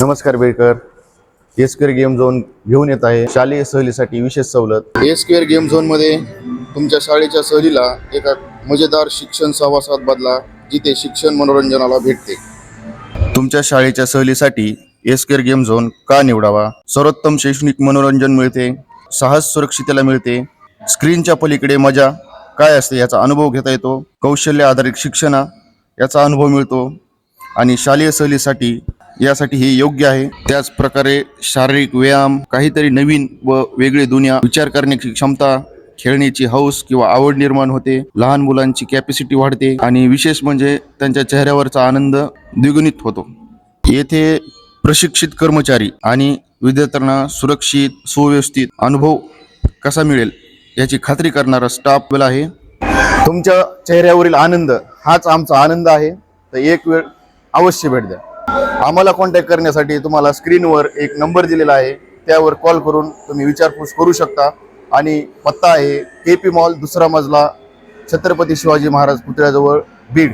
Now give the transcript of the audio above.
नमस्कार बेळकर. Esquare game zone घेऊन येत आहे. शालेय सहलीसाठी विशेष सवलत. एस्क्वेअर गेम झोनमध्ये तुमच्या शाळेच्या सहलीला एका मजेदार शिक्षण सहवासात बदला जिथे शिक्षण मनोरंजनाला भेटते तुमच्या शाळेच्या सहलीसाठी एस्क्वेअर गेम झोन का निवडावा? सर्वोत्तम शैक्षणिक मनोरंजन मिळते साहस सुरक्षितेला मिळते स्क्रीनच्या पलीकडे मजा काय असते याचा अनुभव घेता येतो कौशल्य आधारित शिक्षणा याचा अनुभव मिळतो आणि शालेय सहलीसाठी यासाठी हे योग्य आहे. त्याच प्रकारे शारीरिक व्यायाम काहीतरी नवीन व वेगळी दुनिया विचार करण्याची क्षमता खेळण्याची हौस किंवा आवड निर्माण होते. लहान मुलांची कॅपॅसिटी वाढते आणि विशेष म्हणजे त्यांच्या चेहऱ्यावरचा आनंद द्विगुणित होतो. येथे प्रशिक्षित कर्मचारी आणि विद्यार्थ्यांना सुरक्षित सुव्यवस्थित अनुभव कसा मिळेल याची खात्री करणारा स्टाफ वेल आहे. तुमच्या चेहऱ्यावरील आनंद हाच आमचा आनंद आहे. तर एक वेळ अवश्य भेट द्या. आम्हाला कॉन्टॅक्ट करण्यासाठी तुम्हाला स्क्रीनवर एक नंबर दिलेला आहे. त्यावर कॉल करून तुम्ही विचारपूस करू शकता. आणि पत्ता आहे के पी मॉल दुसरा मजला छत्रपती शिवाजी महाराज पुतळ्याजवळ बीड.